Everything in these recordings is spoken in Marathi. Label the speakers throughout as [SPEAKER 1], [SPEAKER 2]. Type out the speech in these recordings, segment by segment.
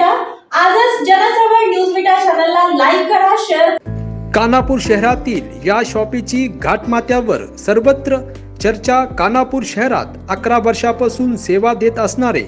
[SPEAKER 1] आजच जनचळवळ चॅनलला लाईक करा शेअर कानापूर शहरातील या शॉपीची घाटमात्यावर सर्वत्र चर्चा कानापूर शहरात अकरा वर्षापासून सेवा देत असणारे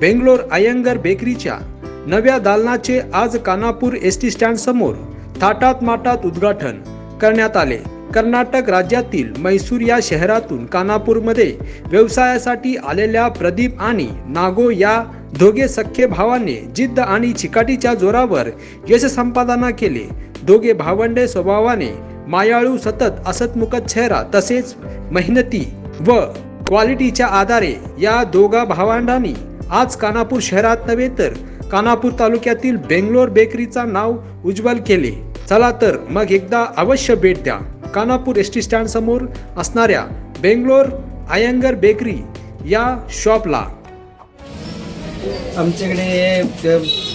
[SPEAKER 1] बेंगलोर अयंगर बेकरीच्या नव्या दालनाचे आज कानापूर एस टी स्टँड समोर थाटात माटात उद्घाटन करण्यात आले. कर्नाटक राज्यातील मैसूर या शहरातून कानापूरमध्ये व्यवसायासाठी आलेल्या प्रदीप आणि नागो या दोघे सख्खे भावाने जिद्द आणि चिकाटीच्या जोरावर यश संपादना केले. दोघे भावंडे स्वभावाने मायाळू सतत असतमुखत चेहरा तसेच मेहनती व क्वालिटीच्या आधारे या दोघा भावंडांनी आज कानापूर शहरात नव्हे तर कानापूर तालुक्यातील बेंगलोर बेकरीचा नाव उज्ज्वल केले. चला तर मग एकदा अवश्य भेट द्या. कानापूर एस टी स्टँड समोर असणाऱ्या बेंगलोर आयंगर बेकरी या शॉपला.
[SPEAKER 2] आमच्याकडे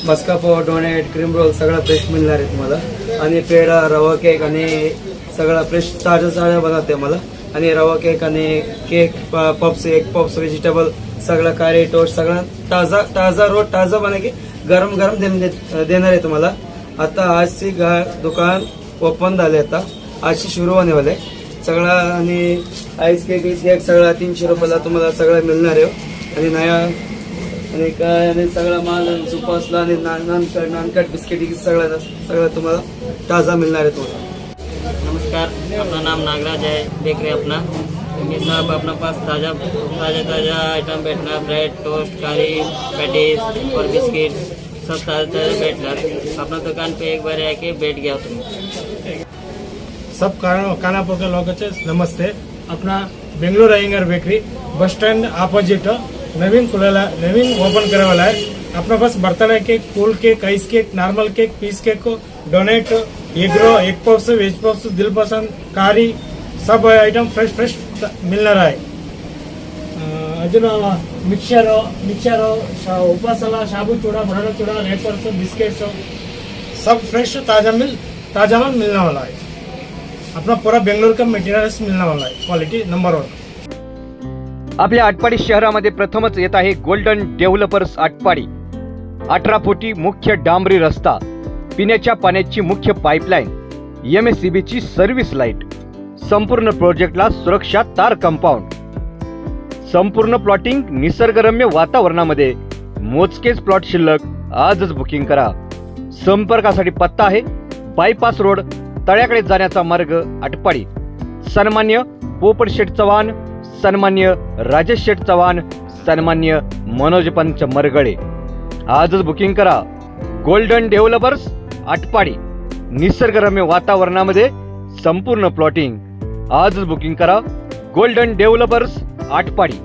[SPEAKER 2] maska pav donut cream roll सगळा फ्रेश मिळणार आहे तुम्हाला. आणि पेढा रवा केक आणि सगळा फ्रेश ताज्या ताजा बनवते मला. आणि रवा केक आणि केक प- पप्स एग पप्स व्हेजिटेबल सगळं कारे टोस्ट सगळं ताजा ताजा रोज ताजा बना की गरम गरम दे- देणार आहे तुम्हाला. आता आजची गा- दुकान ओपन झाले आता. आजची सुरू होणे वाले सगळा आणि आईस केक वीस केक सगळा तीनशे रुपयाला तुम्हाला सगळं मिळणार आहे. आणि नया आणि काय आणि सगळा माल आणि सुपासला आणि नान नानकट नानकट बिस्किट सगळं सगळं तुम्हाला ताजा मिळणार आहे तुम्हाला.
[SPEAKER 3] नमस्कार आपलं नाम नागराज आहे. बेकरी हो अपना? मी सब अपना पास ताज़ा ताज़ा ताज़ा आइटम बैठना ब्रेड टोस्ट कारी पैटीज और बिस्किट सब ताज़ा ताज़ा बैठना अपना दुकान पे एक बार आके बैठ गया तुम
[SPEAKER 4] सब काना कानापुर के नमस्ते। अपना Bangalore Iyengar bakery bus stand opposite नवीन खुलेला नवीन ओपन करे वाला है। अपना pass birthday cake cool cake ice cake normal cake piece cake donut egg roll egg puffs veg puffs दिल पसंद कारी सब आइटम फ्रेश फ्रेश मिलना आहे अं, अजून मिक्सर मिक्सर शा उपासाला शाबू चूड़ा बटाटा चूड़ा रेपर्स बिस्किट्स सब फ्रेश ताज़ा मिल ताज़ा मिलने वाला है। अपना पूरा बेंगलोर का मटेरियल्स मिलने वाला है क्वालिटी नंबर वन
[SPEAKER 5] आपल्या आटपाडी शहरामध्ये प्रथमच येत आहे गोल्डन डेव्हलपर्स आटपाडी. अठरा फुटी मुख्य डांबरी रस्ता पिण्याच्या पाण्याची मुख्य पाईपलाईन एम एस सी बीची सर्व्हिस लाइट संपूर्ण प्रोजेक्टला सुरक्षा तार कंपाऊंड संपूर्ण प्लॉटिंग निसर्गरम्य वातावरणामध्ये. मोजकेच प्लॉट शिल्लक आजच बुकिंग करा. संपर्कासाठी पत्ता आहे बायपास रोड तळ्याकडे जाण्याचा मार्ग आटपाडी. सन्मान्य पोपट शेठ चव्हाण सन्मान्य राजेश शेठ चव्हाण सन्मान्य मनोज पंच मरगळे. आजच बुकिंग करा. Golden developers Atpadi. निसर्गरम्य वातावरणामध्ये संपूर्ण प्लॉटिंग आजच बुकिंग करा. Golden developers Atpadi.